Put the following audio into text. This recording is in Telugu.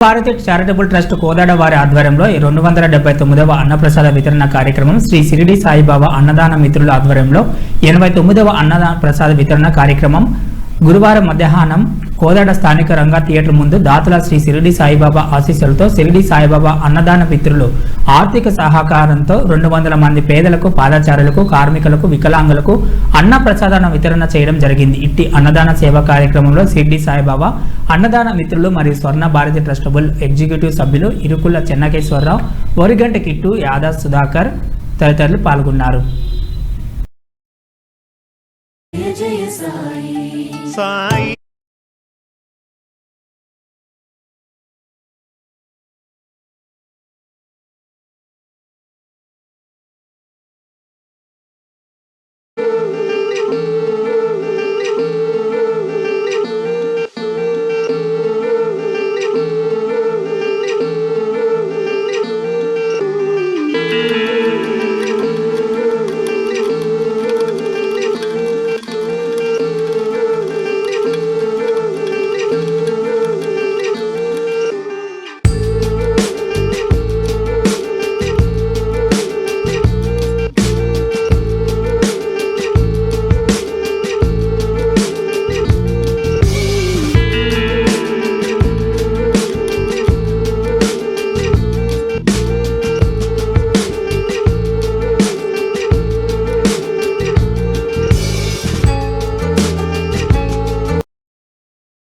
భారతి చారిటబుల్ ట్రస్ట్ కోదాడ వారి ఆధ్వర్యంలో రెండు వందల డెబ్బై తొమ్మిదవ అన్నప్రసాద వితరణ కార్యక్రమం శ్రీ సిరిడి సాయిబాబా అన్నదాన మిత్రుల ఆధ్వర్యంలో ఎనభై తొమ్మిదవ అన్నదాన ప్రసాద వితరణ కార్యక్రమం గురువారం మధ్యాహ్నం కోదాడ స్థానిక రంగా థియేటర్ ముందు దాతల శ్రీ సిరిడి సాయిబాబా ఆశీస్సులతో సిరిడి సాయిబాబా అన్నదాన మిత్రులు ఆర్థిక సహకారంతో రెండు వందల మంది పేదలకు పాదచారులకు కార్మికులకు వికలాంగులకు అన్న ప్రసాదాన వితరణ చేయడం జరిగింది. ఇట్టి అన్నదాన సేవ కార్యక్రమంలో సిరిడి సాయిబాబా అన్నదాన మిత్రులు మరియు స్వర్ణ భారతి ట్రస్టబుల్ ఎగ్జిక్యూటివ్ సభ్యులు ఇరుకుల చెన్నకేశ్వరరావు ఒరిగంట కిట్టు యాదా సుధాకర్ తదితరులు పాల్గొన్నారు. Sai